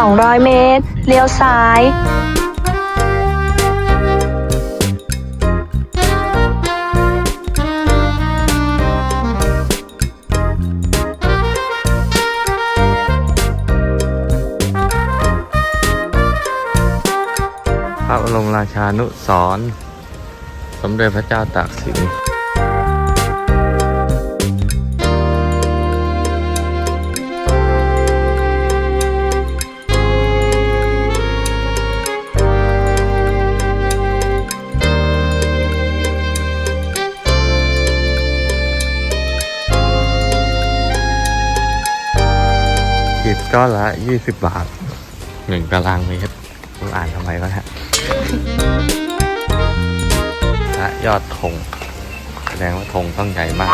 อีก200 เมตร เลี้ยวซ้าย พระบรมราชานุสรณ์สมเด็จพระเจ้าตากสิน ก็ละ 20 บาทหนึ่งตารางเมตรผมอ่านทำไมวะฮะพระยอดธงแสดงว่าธงต้องใหญ่มาก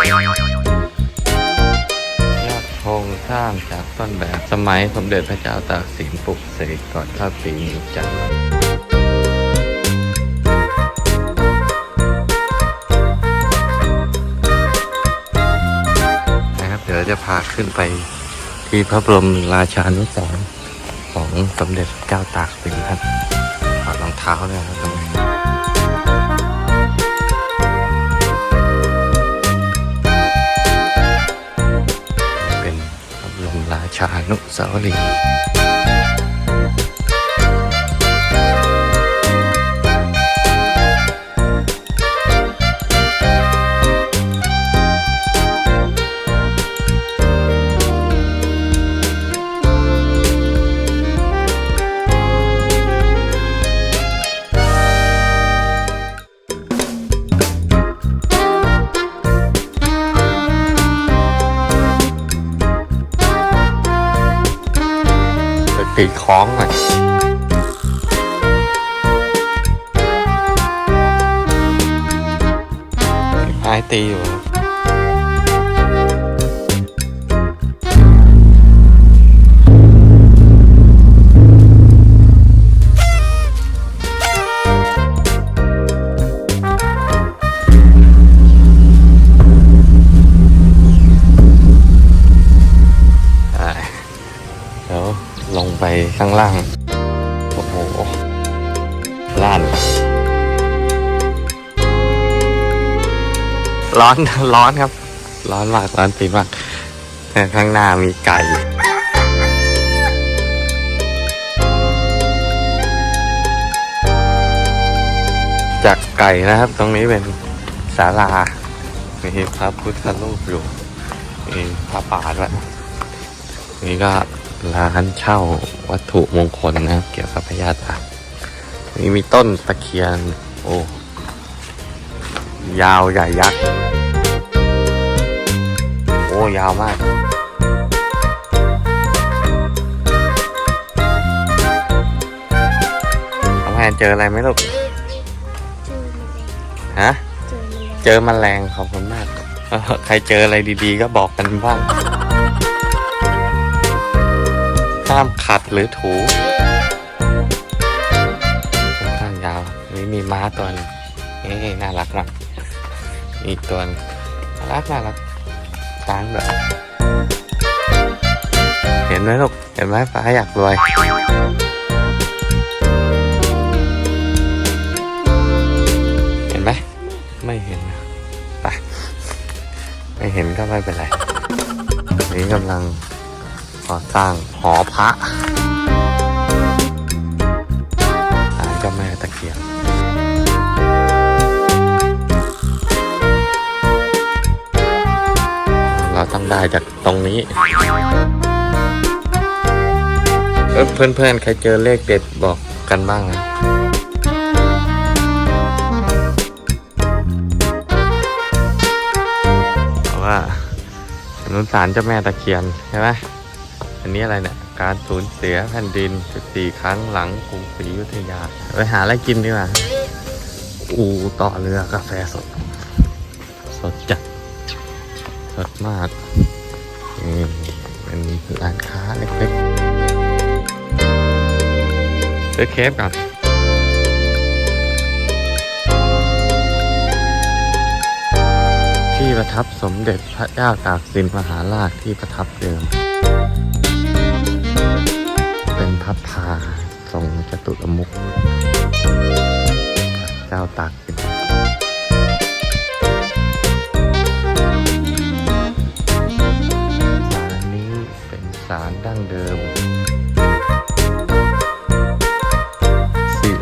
ยอดธงสร้างจากต้นแบบสมัยสมเด็จพระเจ้าตากสินปลุกเสกก่อนเข้าปีนี้จันทร์นะครับเดี๋ยวจะพาขึ้นไป ที่พระบรมราชานุสรณ์ของสมเด็จเจ้าตากสินครับถอดรองเท้าเนี่ยครับตรงนี้เป็นพระบรมราชานุสาวรีย์ ท้องหน่อยไม้ตีอยู่ ข้างล่าง โอ้โหล้านร้อนร้อนครับ ร้อนมากร้อนปีมากแต่ข้างหน้ามีไก่จากไก่นะครับ ตรงนี้เป็นศาลามีพระพุทธรูปอยู่มีพระป่าด้วยนี่ก็ ร้านเช่าวัตถุมงคลนะครับ เกี่ยวกับพญาตากนี่มีต้นตะเคียน โอ้ ยาวใหญ่ยักษ์ โอ้ ยาวมากน้องแพนเจออะไรไหมลูก ฮะ เจอแมลงขอบคุณมากเออใครเจออะไรดีๆ ก็บอกกันบ้าง ห้ามขัดหรือถูค่อนข้างยาวนี่มีม้าตัวนึงนี่น่ารักมากอีกตัวน่ารักน่ารักช้างด้วยเห็นไหมลูกเห็นไหมฟ้าอยากรวยเห็นไหมไม่เห็นนะไปไม่เห็นก็ไม่เป็นไรนนี้กำลัง ก่อสร้างหอพระศาลเจ้าแม่ตะเคียนเราต้องได้จากตรงนี้เพื่อนๆ ใครเจอเลขเด็ดบอกกันบ้างนะเพราะว่าอนุสารเจ้าแม่ตะเคียนใช่ไหม อันนี้อะไรเนี่ย การสูญเสียแผ่นดิน14ครั้งหลังกรุงศรีอยุธยา ไปหาอะไรกินดีกว่าอูต่อเรือกาแฟสด สดจัด สดมากนี่เป็นร้านค้าเล็กๆซื้อเคฟก่อนที่ประทับสมเด็จพระเจ้าตากสินมหาราชที่ประทับเดิม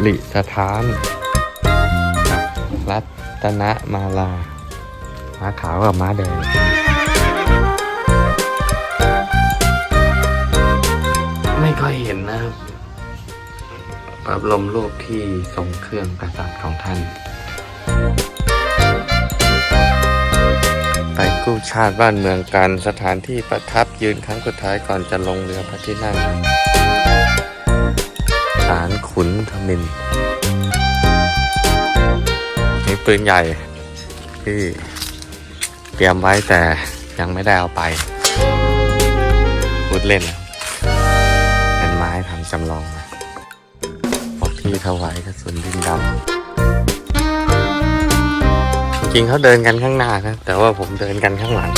สิสถาน รัตนมาลา ม้าขาวกับม้าแดง ไม่ค่อยเห็นนะครับพระบรมรูปที่ทรงเครื่องกษัตริย์ของท่าน ไปกู้ชาติบ้านเมืองกันสถานที่ประทับยืนครั้งสุดท้ายก่อนจะลงเรือพระที่นั่งศา ขุนทมินนี่ปืนใหญ่ที่เตรียมไว้แต่ยังไม่ได้เอาไปพูดเล่น เป็นไม้ทำจำลองมาบอกที่ถวายกระสุนดินดำจริงเขาเดินกันข้างหน้านะ แต่ว่าผมเดินกันข้างหลัง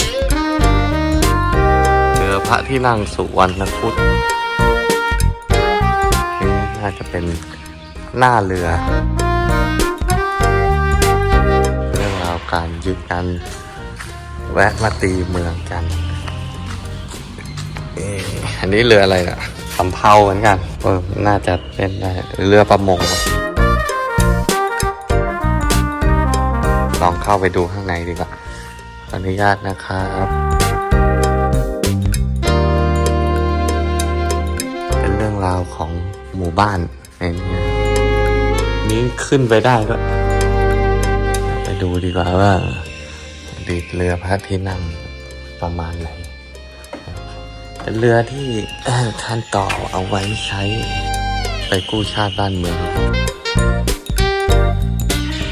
เรือพระที่นั่งสุวรรณพุทธ น่าจะเป็นหน้าเรือ เรื่องราวการยึดกัน แวะมาตีเมืองกันอันนี้เรืออะไรนะสำเภาเหมือนกันเออน่าจะเป็นเรือประมงลองเข้าไปดูข้างในดีกว่า ขออนุญาตนะครับาวของหมู่บ้านในนี้นี้ขึ้นไปได้ด้วยไปดูดีกว่าว่าดีเรือพระที่นั่งประมาณไหนเป็นเรือที่ท่านต่อเอาไว้ใช้ไปกู้ชาติบ้านเมือง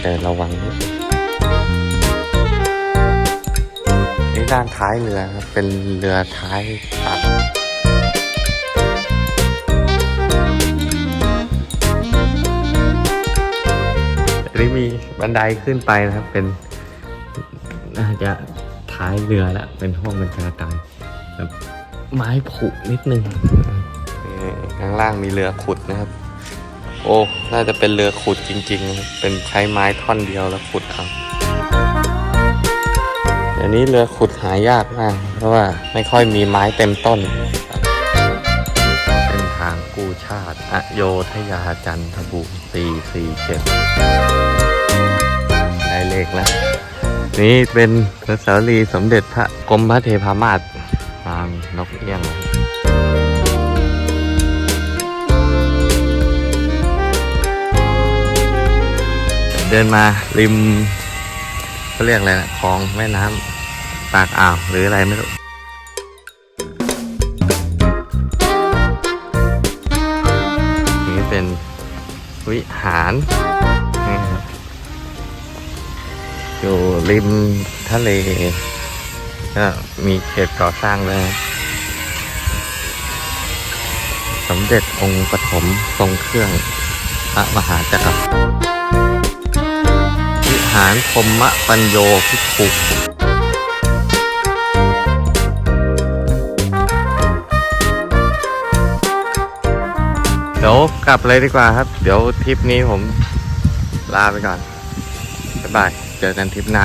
แต่ระวังนี่ด้านท้ายเรือเป็นเรือท้ายตัด นนี้มีบันไดขึ้นไปนะครับ เป็นน่าจะท้ายเรือแล้วเป็นห้องบรรชาการแบบไม้ผุนิดนึงนี่ข้างล่างมีเรือขุดนะครับ โอ้ น่าจะเป็นเรือขุดจริงๆนะครับเป็นใช้ไม้ท่อนเดียวแล้วขุดเอาเดี๋ยวนี้เรือขุดหายากมาก เพราะว่าไม่ค่อยมีไม้เต็มต้นเส้นทางกู้ชาติ อโยธยาจันทบุรี447ได้ เลขแล้ว นี่เป็นพระสารีสมเด็จพระกรมพระเทพามาศทางนกเอี้ยงเดินมาริมเขาเรียกอะไรนะคลองแม่น้ำปากอ่าวหรืออะไรไม่รู้นี่เป็นวิหาร อยู่ริมทะเลก็มีเขตก่อสร้างเลยสมเด็จองค์ปฐมทรงเครื่องพระมหาจักรพรรดิวิหารพรหมปัญโยภิกขุเดี๋ยวกลับเลยดีกว่าครับ เดี๋ยวทริปนี้ผมลาไปก่อน บ๊ายบาย เจอกันทริปหน้า